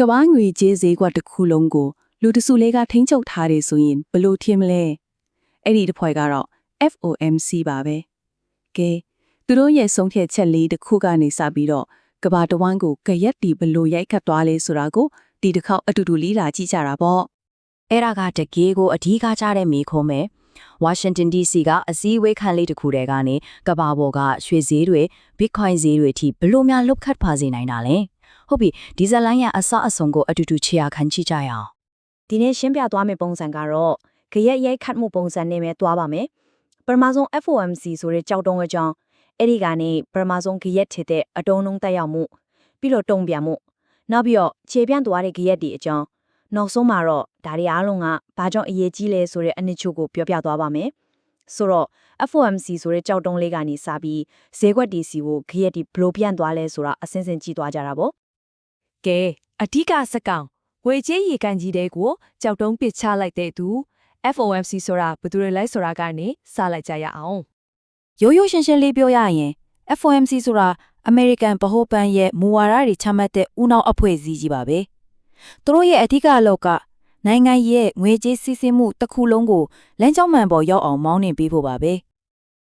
ကဘာငွေကြေးဈေးကွက်တစ်ခုလုံးကိုလူတစုလေးကထိန်းချုပ်ထားတယ်ဆိုရင်ဘယ်လို့ထင်မလဲအဲ့ဒီတစ်ဖွဲ့ကတော့ FOMC ပါပဲကဲသူတို့ရဲ့ဆုံးဖြတ်ချက်လေးတစ်ခုကနေစပြီးတော့ကဘာတဝန်းကိုကြရက်တီဘယ်လို့ရိုက်ခတ်သွားလဲဆိုတာကိုဒီတစ်ခေါက်အတူတူလေးလာကြည့်ကြတာပေါ့အဲ့ဒါကတကယ်ကိုအဓိကကျတဲ့မိခုံးပဲဝါရှင်တန် DC ကအစည်းအဝေးခန်းလေးတစ်ခုတည်းကနေကဘာပေါ်ကရွှေဈေးတွေ Bitcoin ဈေးတွေအထိဘလို့များလုတ်ခတ်ပါစေနိုင်တာလဲ ဟုတ်ပြီဒီဇယ်လိုင်းရအစအဆုံးကိုအတူတူချေရခန်းချိကြရအောင်ဒီနေ့ရှင်းပြသွားမယ့်ပုံစံကတော့ကြရက်ရိုက်ခတ်မှုပုံစံနဲ့ပဲသွားပါမယ်ပထမဆုံး FOMC ဆိုတဲ့ကြောက်တုံးအကြောင်းအဲ့ဒီကနေပထမဆုံးကြရက်ထစ်တဲ့အတုံးလုံးတက်ရောက်မှုပြီးတော့တုံပြန်မှုနောက်ပြီးတော့ခြေပြန့်သွားတဲ့ကြရက်ဒီအကြောင်းနောက်ဆုံးမှာတော့ဒါတွေအားလုံးကဘာကြောင့်အရေးကြီးလဲဆိုတဲ့အနှစ်ချုပ်ကိုပြောပြသွားပါမယ်ဆိုတော့ FOMC ဆိုတဲ့ကြောက်တုံးလေးကနေစပြီးဈေးကွက်ဒီစီကိုကြရက်ဒီဘလို့ပြန့်သွားလဲဆိုတာအစင်းစင်ကြည့်သွားကြတာပေါ့ ကဲအဓိကစက်ကောင်ဝေကျေးရေကန်ကြီးတဲ့ကိုကြောက်တုံးပစ်ချလိုက်တဲ့သူ FOMC ဆိုတာဘယ်သူတွေလဲဆိုတာကနေစလိုက်ကြရအောင်ရိုးရိုးရှင်းရှင်းလေးပြောရရင် FOMC ဆိုတာ American ဗဟိုဘဏ်ရဲ့မူဝါဒတွေချမှတ်တဲ့ဦးနှောက်အဖွဲ့အစည်းကြီးပါပဲသူတို့ရဲ့အဓိကအလုပ်ကနိုင်ငံရဲ့ငွေကြေးစီးဆင်းမှုတစ်ခုလုံးကိုလမ်းကြောင်းမှန်ပေါ်ရောက်အောင်မောင်းနှင်ပေးဖို့ပါပဲ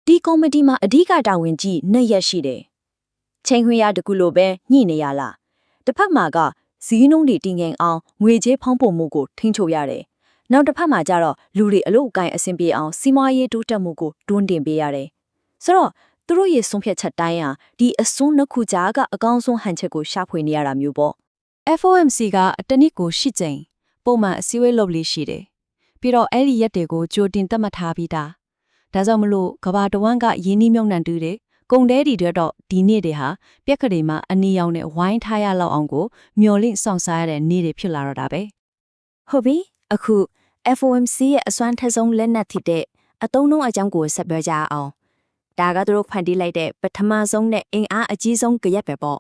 ဒီကော်မတီမှာအဓိကတာဝန်ကြီးနှစ်ရက်ရှိတယ်။ချိန်ခွင်ရတကူလိုပဲညှိနေရလား။ တစ်ဖက်မှာကဇီးနှုံးတွေတင်ငင်အောင်ငွေကြေးဖောင်းပုံမှုကိုထိန်းချုပ်ရတယ်။နောက်တစ်ဖက်မှာကျတော့လူတွေအလုပ်အကိုင်အဆင်ပြေအောင်စီးပွားရေးတိုးတက်မှုကိုတွန်းတင်ပေးရတယ်။ဆိုတော့သူတို့ရဲ့ဆုံးဖြတ်ချက်တိုင်းဟာဒီအစွန်းနှစ်ခုကြားကအကောင်းဆုံးဟန်ချက်ကိုရှာဖွေနေရတာမျိုးပေါ့ FOMC ကအတနည်းကို၈ကြိမ်ပုံမှန်အစည်းအဝေးလုပ်လေးရှိတယ်ပြီးတော့အဲ့ဒီရက်တွေကိုကြိုတင်သတ်မှတ်ထားပြီးသားဒါကြောင့်မလို့ကဘာတဝန်းကယင်းနှီးမြုံနှံတူတွေ ကုံတဲဒီတွေတော့ဒီနေ့တွေဟာပြက်ကလေးမှာအနီရောင်နဲ့ဝိုင်းထားရလောက်အောင်ကိုမျော်လင့်ဆောင်စားရတဲ့နေ့တွေဖြစ်လာတော့တာပဲဟုတ်ပြီအခု FOMC ရဲ့အစွမ်းထက်ဆုံးလက်နက်ဖြစ်တဲ့အတုံးလုံးအကြောင်းကိုဆက်ပြောကြအောင်ဒါကသူတို့ဖန်တီးလိုက်တဲ့ပထမဆုံးနဲ့အင်အားအကြီးဆုံးကြရက်ပဲပေါ့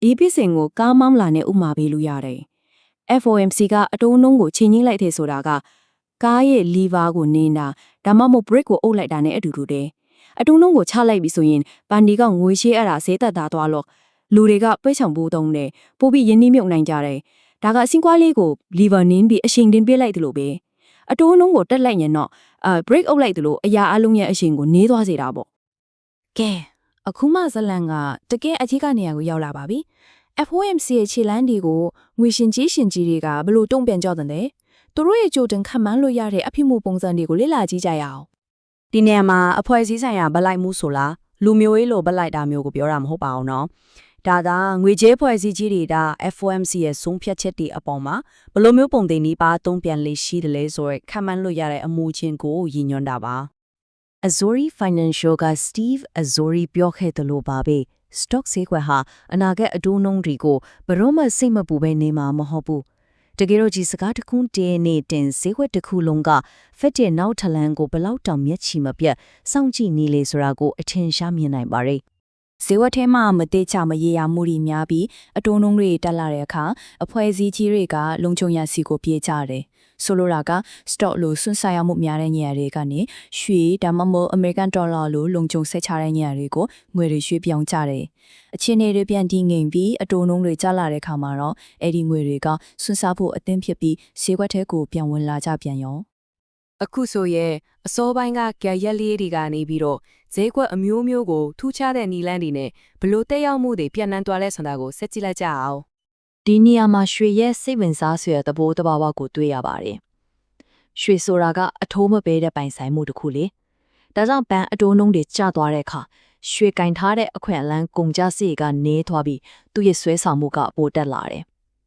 ဒီဖြစ်စဉ်ကိုကားမောင်းလာနဲ့ဥမာပေးလို့ရတယ်။ FOMC ကအတုံးနှုံးကိုချိန်ကြီးလိုက်တဲ့ဆိုတာကကားရဲ့ lever ကိုနေတာဒါမှမဟုတ် brake ကိုအုပ်လိုက်တာနဲ့အတူတူတည်း အတုံးနှုံးကိုချလိုက်ပြီဆိုရင်ပန်ဒီကငွေရှေးအတာဈေးသက်သာသွားလို့လူတွေကပိတ်ချောင်ပိုးတုံးတယ်ပို့ပြီးယင်းနှိမ့်မြုပ်နိုင်ကြတယ်ဒါကအစင်ကွားလေးကို lever နင်းပြီးအချိန်တင်ပေးလိုက်တယ်လို့ပဲအတုံးနှုံးကိုတက်လိုက်ရင်တော့အာ brake အုပ်လိုက်တယ်လို့အရာအလုံးရဲ့အချိန်ကိုနေသွားစေတာပေါ့ကဲအခုမှဇလန်ကတကယ်အကြီးကနေရာကိုရောက်လာပါပြီ FOMC ရဲ့ခြေလမ်းတွေကိုငွေရှင်ကြီးရှင်ကြီးတွေကဘလို့တုံ့ပြန်ကြတယ်လဲသူတို့ရဲ့ကြိုတင်ခံမှန်းလို့ရတဲ့အဖြစ်မှုပုံစံတွေကိုလေ့လာကြည့်ကြရအောင် ဒီနေရာမှာအဖွဲ့အစည်းဆိုင်ရာဗလိုက်မှုဆိုလားလူမျိုးရေးလိုဗလိုက်တာမျိုးကိုပြောတာမဟုတ်ပါဘူးเนาะဒါကငွေကြေးဖွဲ့စည်းကြီးတွေဒါ FOMC ရဲ့ဆုံးဖြတ်ချက်တွေအပေါ်မှာဘယ်လိုမျိုးပုံသိမ်နီးပါသုံးပြန်လေးရှိတယ်လဲဆိုတော့ခံမှန်းလို့ရတဲ့အမူချင်းကိုရည်ညွှန်းတာပါ Azori Financial က Steve Azori ပြောခဲ့တယ်လို့ပါပဲ stock ဈေးကွက်ဟာအနာဂတ်အတိုးနှုန်းတွေကိုဘယ်တော့မှစိတ်မပူပဲနေမှာမဟုတ်ဘူး တကယ်တော့ဒီစကားတစ်ခုတည်းနဲ့တင်ဈေးကွက်တစ်ခုလုံးကဖက်တဲ့နောက်ထလန်ကိုဘယ်လောက်တောင်မျက်ချီမပြတ်စောင့်ကြည့်နေလေဆိုတာကိုအထင်ရှားမြင်နိုင်ပါ रे ဈေးဝက်ထဲမှာမသေးချမရေရာမှုတွေများပြီးအတုံးနှုံးတွေတက်လာတဲ့အခါအဖွဲ့အစည်းကြီးတွေကလုံခြုံရစီကိုပြေးကြတယ် ဆိုလိုတာက stock လို့စွန့်စားရမှုများတဲ့နေရာတွေကနေရွှေဒါမှမဟုတ် American dollar လို့လုံခြုံဆက်ချတဲ့နေရာတွေကိုငွေတွေရွှေ့ပြောင်းကြတယ်အခြေအနေတွေပြန်တည်ငြိမ်ပြီးအတုံးနှုံးတွေကျလာတဲ့အခါမှာတော့အဲ့ဒီငွေတွေကစွန့်စားဖို့အသင့်ဖြစ်ပြီးဈေးကွက်ထဲကိုပြန်ဝင်လာကြပြန်ရောအခုဆိုရဲ့အစောပိုင်းကကြရက်လေးတွေကနေပြီးတော့ဈေးကွက်အမျိုးမျိုးကိုထူးခြားတဲ့နီလန်းတွေနဲ့ဘလို့တက်ရောက်မှုတွေပြန့်နှံ့သွားလဲဆိုတာကိုဆက်ကြည့်လိုက်ကြအောင် ဒီနေရာမှာရွှေရဲ့စိတ်ဝင်စားဆွေသဘောတဘာဝကိုတွေ့ရပါတယ်။ရွှေဆိုတာကအထိုးမပေးတဲ့ပိုင်ဆိုင်မှုတစ်ခုလေ။ဒါကြောင့်ဘန်အတိုးနှုံးတွေကျသွားတဲ့အခါရွှေကင်ထားတဲ့အခွင့်အလမ်းကုန်ကြစည်ကနေသွားပြီးသူ့ရဲ့ဆွဲဆောင်မှုကပိုတက်လာတယ်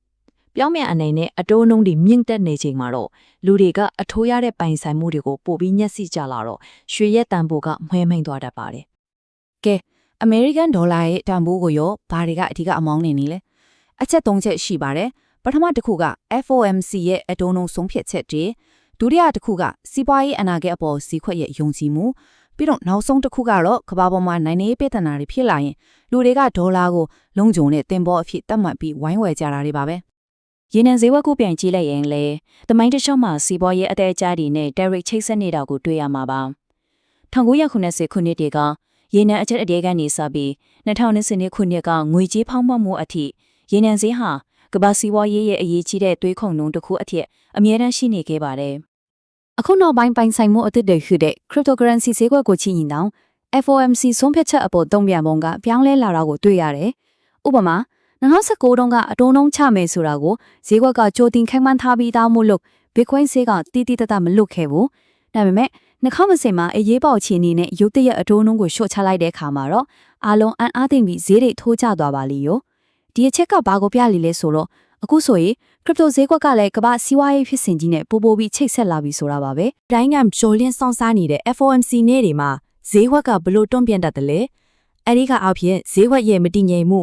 ။ပြောင်းမြန်အနေနဲ့အတိုးနှုံးတွေမြင့်တက်နေချိန်မှာတော့လူတွေကအထိုးရတဲ့ပိုင်ဆိုင်မှုတွေကိုပိုပြီးညှက်စီကြလာတော့ရွှေရဲ့တန်ဖိုးကမှွဲမိန်သွားတတ်ပါတယ်အမေရိကန်ဒေါ်လာရဲ့တန်ဖိုးကိုရောဘာတွေကအဓိကအမောင်းနေနေလဲ အချက်၃ချက်ရှိပါတယ်ပထမတစ်ခုက FOMC ရဲ့အတုံးလုံးဆုံးဖြတ်ချက်တွေဒုတိယတစ်ခုကစီးပွားရေးအနာဂတ်အပေါ်စီးခွက်ရဲ့ယုံကြည်မှုပြီးတော့နောက်ဆုံးတစ်ခုကတော့ကမ္ဘာပေါ်မှာနိုင်နေပေးသနာတွေဖြစ်လာရင်လူတွေကဒေါ်လာကိုလုံခြုံတဲ့တင်ပေါ်အဖြစ်သတ်မှတ်ပြီးဝိုင်းဝယ်ကြတာတွေပါပဲရေနံဈေးဝက်ကိုပြန်ကြည့်လိုက်ရင်လေတမိုင်းတစ်လျှောက်မှာစီးပွားရေးအသေးအကျတွေနဲ့ direct ချိတ်ဆက်နေတာကိုတွေ့ရမှာပါ1990ခုနှစ်တည်းကရေနံအချက်အတဲကနေစပြီး2020ခုနှစ်ကငွေကြေးဖောင်းပွမှုအထိ ရေနံဈေးဟာကမ္ဘာစီးပွားရေးရဲ့အရေးကြီးတဲ့သွေးခုံနှုန်းတစ်ခုအဖြစ်အမြဲတမ်းရှိနေခဲ့ပါတယ်။အခုနောက်ပိုင်းပိုင်ဆိုင်မှုအသစ်တွေဖြစ်တဲ့ cryptocurrency ဈေးကွက်ကိုချီရင်တောင် FOMC ဆုံးဖြတ်ချက်အပေါ်တုံ့ပြန်ပုံကပြောင်းလဲလာတာကိုတွေ့ရတယ်။ဥပမာ2019တုန်းကအတုံးနှုံးချမယ်ဆိုတာကိုဈေးကွက်ကကြိုတင်ခိုင်မှန်းထားပြီးသားမို့လို့ Bitcoin ဈေးကတီးတီးတတမလွတ်ခဲ့ဘူး။ဒါပေမဲ့2020မှာအရေးပေါချီအနေနဲ့ရုတ်တရက်အတုံးနှုံးကိုရှော့ချလိုက်တဲ့အခါမှာတော့အားလုံးအံ့အားသင့်ပြီးဈေးတွေထိုးကျသွားပါလိမ့်ရော။ ဒီအချက်ကဘာကိုပြလိလဲဆိုတော့အခုဆိုရင် crypto ဈေးကွက်ကလည်းကမ္ဘာစီးပွားရေးဖြစ်စဉ်ကြီးနဲ့ပိုပိုပြီးချိတ်ဆက်လာပြီဆိုတာပါပဲ။တိုင်းကဂျော်လင်းစောင့်စားနေတဲ့ FOMC နေ့တွေမှာဈေးဝက်ကဘလို့တွန့်ပြန်တတ်တယ်လဲအဲ့ဒီကအောက်ဖြင့်ဈေးဝက်ရဲ့မတည်ငြိမ်မှု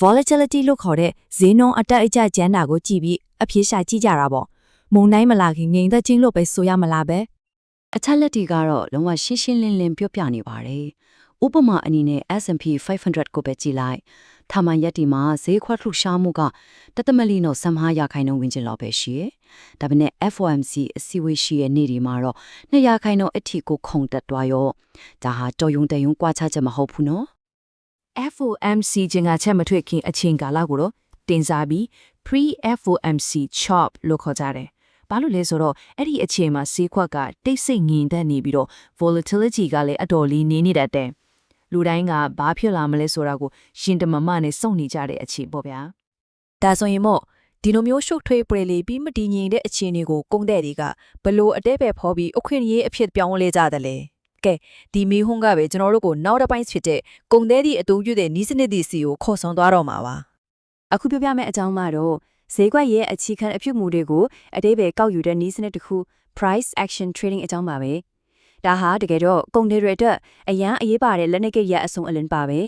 volatility လို့ခေါ်တဲ့ဈေးနှုန်းအတက်အကျကျန်းတာကိုကြည့်ပြီးအပြေရှာကြည့်ကြတာပေါ့မုံတိုင်းမလာခင်ငြိမ်သက်ခြင်းလို့ပဲဆိုရမလားပဲအချက်လက်တွေကတော့လုံးဝရှင်းရှင်းလင်းလင်းပြောပြနေပါတယ်။ဥပမာအနေနဲ့ S&P 500ကိုပဲကြည့်လိုက်။ထာမန်ရက်ဒီမှာဈေးခွက်လှူရှားမှုကတသမလီနော်15ရာခိုင်နှုန်းဝန်းကျင်လောက်ပဲရှိရဲ့။ဒါပေမဲ့ FOMC အစည်းအဝေးရှိရဲ့နေ့ဒီမှာတော့2ရာခိုင်နှုန်းအထိကိုခုန်တက်သွားရော။ဒါဟာတော်ယုံတယုံကွာခြားချက်မဟုတ်ဘူးနော် FOMC ကျင်ကချက်မထွေခင်အချိန်ကာလကိုတော့တင်စားပြီး pre-FOMC chop လို့ခေါ်ကြတယ်။ဘာလို့လဲဆိုတော့အဲ့ဒီအချိန်မှာဈေးခွက်ကတိတ်ဆိတ်ငြိမ်သက်နေပြီးတော့ volatility ကလည်းအတော်လေးနေနေတတ်တယ်။ လူတိုင်းကဘာဖြစ်လာမလဲဆိုတာကိုရှင်တမမနဲ့စုံနေကြတဲ့အချိန်ပေါ့ဗျာ။ဒါဆိုရင်မို့ဒီလိုမျိုးရှုပ်ထွေးပရလီပြီးမတည်ငြိမ်တဲ့အခြေအနေကိုကုန်းတဲ့တွေကဘလို့အတဲပဲဖော်ပြီးအခွင့်အရေးအဖြစ်ပြောင်းလဲကြတယ်လေကဲဒီမီဟုံးကပဲကျွန်တော်တို့ကိုနောက်တစ်ပိုင်းဖြစ်တဲ့ကုန်းတဲ့ဒီအတူပြုတဲ့နီးစနစ်ဒီစီကိုခေါ်ဆောင်သွားတော့မှာပါအခုပြောပြမယ့်အကြောင်းကတော့ဈေးကွက်ရဲ့အခြေခံအဖြစ်မူတွေကိုအတိပ္ပယ်ကောက်ယူတဲ့နည်းစနစ်တစ်ခု price action trading အကြောင်းပါပဲ ဒါဟာတကယ်တော့ကုန်တွေတွေအတွက်အရန်အရေးပါတဲ့လက်နက်ကရအစုံအလင်ပါပဲ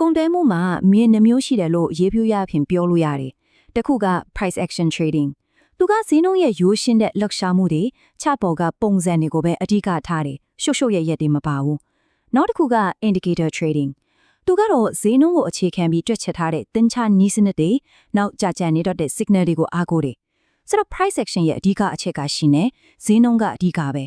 ကုန်တယ်မှုမှာမြင်နှမျိုးရှိတယ်လို့ရေးပြရဖြင့်ပြောလို့ရတယ်တစ်ခုက price action trading သူကဈေးနှုန်းရဲ့ရိုးရှင်းတဲ့လှရှားမှုတွေချပေါ်ကပုံစံတွေကိုပဲအဓိကထားတယ်ရှုပ်ရှုပ်ရဲ့ရက်တွေမပါဘူးနောက်တစ်ခုက indicator trading သူကတော့ဈေးနှုန်းကိုအခြေခံပြီးတွက်ချက်ထားတဲ့သင်္ချာနီးစနစ်တွေနောက်ကြာကြံနေတော့တဲ့ signal တွေကိုအားကိုးတယ်ဆိုတော့ price action ရဲ့အဓိကအချက်ကရှိနေဈေးနှုန်းကအဓိကပဲ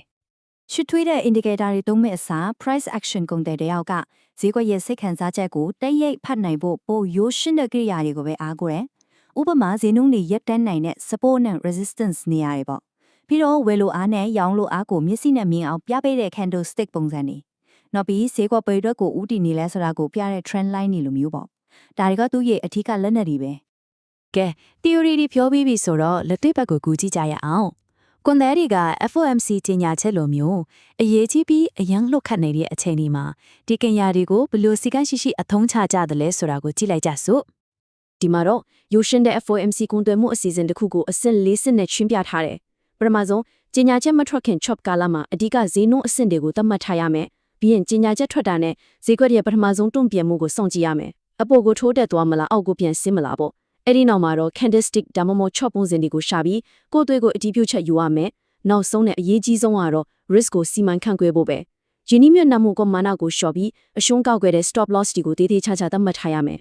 ရှစ်ထွေးတဲ့ indicator တွေသုံးမဲ့အစား price action ကုန်တဲ့တယောက်ကဈေးကွက်ရဲ့စိတ်ခံစားချက်ကိုတိတ်ရိတ်ဖတ်နိုင်ဖို့ပိုရိုးရှင်းတဲ့ကိရိယာတွေကိုပဲအားကိုးတယ်။ဥပမာဈေးနှုန်းတွေရက်တန်းနိုင်တဲ့ support နဲ့ resistance နေရာတွေပေါ့။ပြီးတော့ဝယ်လိုအားနဲ့ရောင်းလိုအားကိုမျက်စိနဲ့မြင်အောင်ပြပေးတဲ့ candlestick ပုံစံတွေ။နောက်ပြီးဈေးကွက်ပေအတွက်ကိုဥတည်နေလဲဆိုတာကိုပြတဲ့ trend line တွေလိုမျိုးပေါ့။ဒါတွေကသူ့ရဲ့အထူးကလက်နက်တွေပဲ။ကဲ theory တွေပြောပြီးပြီဆိုတော့လက်တွေ့ဘက်ကိုကူကြည့်ကြရအောင် ကွန်တဲ့တွေက FOMC ကျညာချက်လိုမျိုးအရေးကြီးပြီးအရန်လှုပ်ခတ်နေတဲ့အချိန်ဒီမှာဒီကင်ယာတွေကိုဘယ်လို့စီကန်းရှိရှိအထုံးချကြတယ်လဲဆိုတာကိုကြည့်လိုက်ကြစို့ဒီမှာတော့ရိုးရှင်းတဲ့ FOMC ကွန်တွယ်မှုအစီအစဉ်တစ်ခုကိုအဆင့်၄ဆင့်နဲ့ချွင်းပြထားတယ်ပထမဆုံးကျညာချက်မထွက်ခင် chop ကာလမှာအဓိကဈေးနှုန်းအဆင့်တွေကိုသတ်မှတ်ထားရမယ်ပြီးရင်ကျညာချက်ထွက်တာနဲ့ဈေးကွက်ရဲ့ပထမဆုံးတွန့်ပြန်မှုကိုစောင့်ကြည့်ရမယ်အပေါ်ကိုထိုးတက်သွားမလားအောက်ကိုပြန်ဆင်းမလားပေါ့ အဲ့ဒီနောက်မှာတော့ candlestick ဒါမှမဟုတ် chop ပုံစံတွေကိုရှာပြီးကိုယ့်အသွေးကိုအတီးပြုတ်ချက်ယူရမယ်နောက်ဆုံးနဲ့အရေးကြီးဆုံးကတော့ risk ကိုစီမံခန့်ခွဲဖို့ပဲယင်းနှမြတ်နှမှုကမာနကိုလျှော့ပြီးအရှုံးကောက်ွယ်တဲ့ stop loss တွေကိုတေးသေးချာချာသတ်မှတ်ထားရမယ်